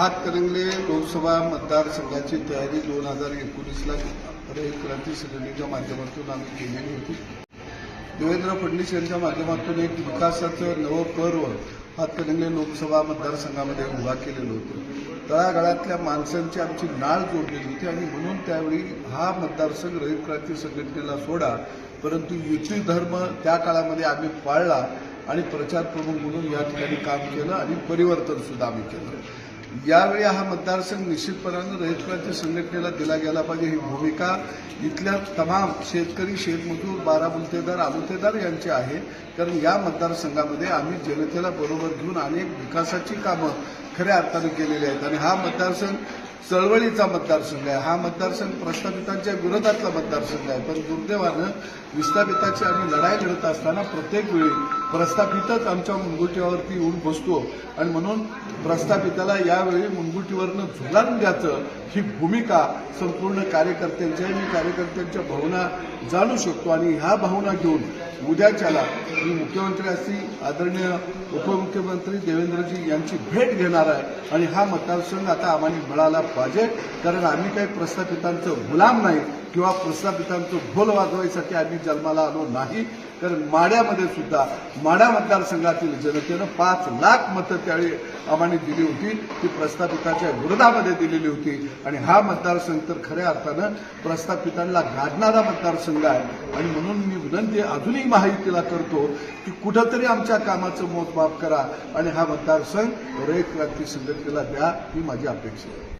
हातकणंगले लोकसभा मतदारसंघाची तयारी दोन हजार एकोणीसला रयत क्रांती संघटनेच्या माध्यमातून आम्ही केलेली होती. देवेंद्र फडणवीस यांच्या माध्यमातून एक विकासाचं नवं पर्व हातकणंगले लोकसभा मतदारसंघामध्ये उभा केलेलं होतं. तळागाळातल्या माणसांची आमची नाळ जोडलेली होती आणि म्हणून त्यावेळी हा मतदारसंघ रयत क्रांती संघटनेला सोडा परंतु युती धर्म त्या काळामध्ये आम्ही पाळला आणि प्रचार प्रमुख म्हणून या ठिकाणी काम केलं आणि परिवर्तन सुद्धा आम्ही केलं. यावेळी हा मतदारसंघ निश्चितपणानं रयत संघटनेला दिला गेला पाहिजे ही भूमिका इथल्या तमाम शेतकरी शेतमजूर बाराबुलतेदार आलुतेदार यांची आहे. कारण या मतदारसंघामध्ये आम्ही जनतेला बरोबर घेऊन अनेक विकासाची कामं खऱ्या अर्थानं केलेली आहेत. आणि हा मतदारसंघ चळवळीचा मतदारसंघ आहे. हा मतदारसंघ प्रस्थापितांच्या विरोधातला मतदारसंघ आहे. पण दुर्दैवानं विस्थापिताची आम्ही लढाई लढत असताना प्रत्येक वेळी प्रस्थापितच आमच्या मुनगुटीवरती येऊन बसतो. आणि म्हणून प्रस्थापिताला यावेळी मुनगुटीवरनं झुलान द्यायचं ही भूमिका संपूर्ण कार्यकर्त्यांची आहे. मी कार्यकर्त्यांच्या भावना जाणू शकतो आणि ह्या भावना घेऊन उद्याच्याला मी मुख्यमंत्री असतील आदरणीय उपमुख्यमंत्री देवेंद्रजी यांची भेट घेणार आहे. आणि हा मतदारसंघ आता आम्हाला मिळाला पाहिजे कारण आम्ही काही प्रस्थापितांचं गुलाम नाही. किंवा प्रस्थापितांचं ढोल वाजवायसाठी आम्ही जन्माला आलो नाही तर माड्यामध्ये सुद्धा माडा मतदारसंघातील जनतेनं पाच लाख मतं त्यावेळी आम्हाला दिली होती. ती प्रस्थापिताच्या विरोधामध्ये दिलेली होती. आणि हा मतदारसंघ तर खऱ्या अर्थानं प्रस्थापितांना गाडणारा मतदारसंघ आहे. आणि म्हणून मी विनंती अजूनही माहितीला करतो की कुठंतरी आमच्या कामाचं मोजमाप करा आणि हा मतदारसंघ रयत क्रांती संघटनेला द्या ही माझी अपेक्षा आहे.